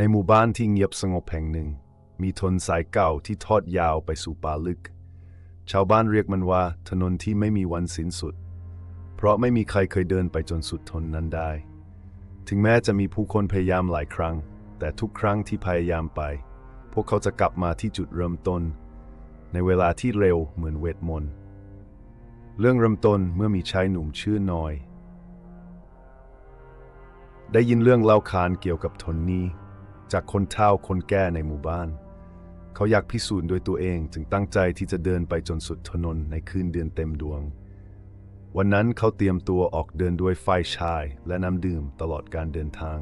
ในหมู่บ้านที่เงียบสงบแห่งหนึ่ง มีถนนสายเก่าที่ทอดยาวไปสู่ป่าลึก ชาวบ้านเรียกมันว่าถนนที่ไม่มีวันสิ้นสุด เพราะไม่มีใครเคยเดินไปจนสุดทนนั้นได้ ถึงแม้จะมีผู้คนพยายามหลายครั้ง แต่ทุกครั้งที่พยายามไป พวกเขาจะกลับมาที่จุดเริ่มต้น ในเวลาที่เร็วเหมือนเวทมนต์เรื่องเริ่มต้นเมื่อมีชายหนุ่มชื่อนอย ได้ยินเรื่องเล่าขานเกี่ยวกับทนนี้ จากคนเฒ่าคนแก่ในหมู่บ้าน เขาอยากพิสูจน์ด้วยตัวเองจึงตั้งใจที่จะเดินไปจนสุดถนนในคืนเดือนเต็มดวง วันนั้นเขาเตรียมตัวออกเดินด้วยไฟฉายและน้ำดื่มตลอดการเดินทาง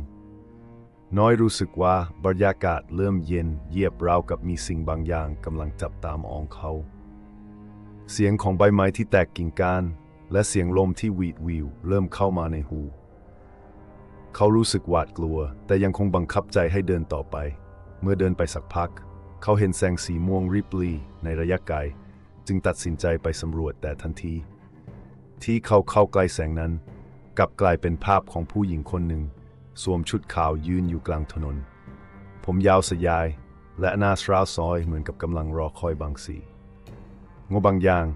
น้อยรู้สึกว่าบรรยากาศเริ่มเย็นเยียบราวกับมีสิ่งบางอย่างกำลังจับตามองเขา เสียงของใบไม้ที่แตกกิ่งก้านและเสียงลมที่หวีดวิวเริ่มเข้ามาในหูเขารู้สึกหวาดกลัว แต่ยังคงบังคับใจให้เดินต่อไป เมื่อเดินไปสักพัก เขาเห็นแสงสีม่วงริบลีในระยะไกล จึงตัดสินใจไปสำรวจแต่ทันที ที่เขาเข้าใกล้แสงนั้น กลับกลายเป็นภาพของผู้หญิงคนหนึ่ง สวมชุดขาวยืนอยู่กลางถนน ผมยาวสยาย และหน้าสราวซอยเหมือนกับกำลังรอคอยบางสีงบางอย่าง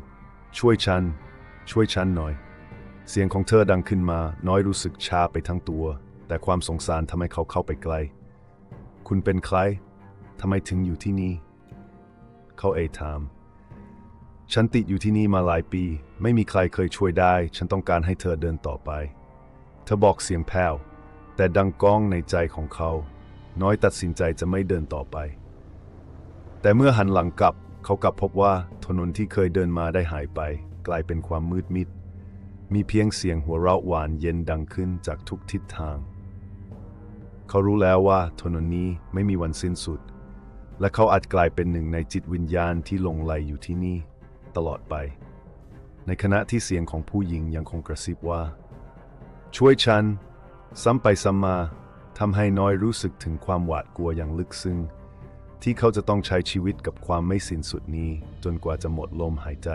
ช่วยฉัน ช่วยฉันหน่อย เสียงของเธอดังขึ้นมาน้อยรู้สึกชาไปทั้งตัว แต่ความสงสารทำให้เขาเข้าไปใกล คุณเป็นใครทำไมถึงอยู่ที่นี่ เขาเอ่ยถาม ฉันติดอยู่ที่นี่มาหลายปี ไม่มีใครเคยช่วยได้ ฉันต้องการให้เธอเดินต่อไป เธอบอกเสียงแผ่วแต่ดังก้องในใจของเขา น้อยตัดสินใจจะไม่เดินต่อไป แต่เมื่อหันหลังกลับ เขากลับพบว่าถนนที่เคยเดินมาได้หายไป กลายเป็นความมืดมิดมีเพียงเสียงหัวเราะหวานเย็นดังขึ้นจากทุกทิศทาง เขารู้แล้วว่าถนนนี้ไม่มีวันสิ้นสุด และเขาอาจกลายเป็นหนึ่งในจิตวิญญาณที่หลงไหลอยู่ที่นี่ ตลอดไป ในขณะที่เสียงของผู้หญิงยังคงกระซิบว่า ช่วยฉัน ซ้ำไปซ้ำมาทำให้น้อยรู้สึกถึงความหวาดกลัวอย่างลึกซึ้งที่เขาจะต้องใช้ชีวิตกับความไม่สิ้นสุดนี้ จนกว่าจะหมดลมหายใจ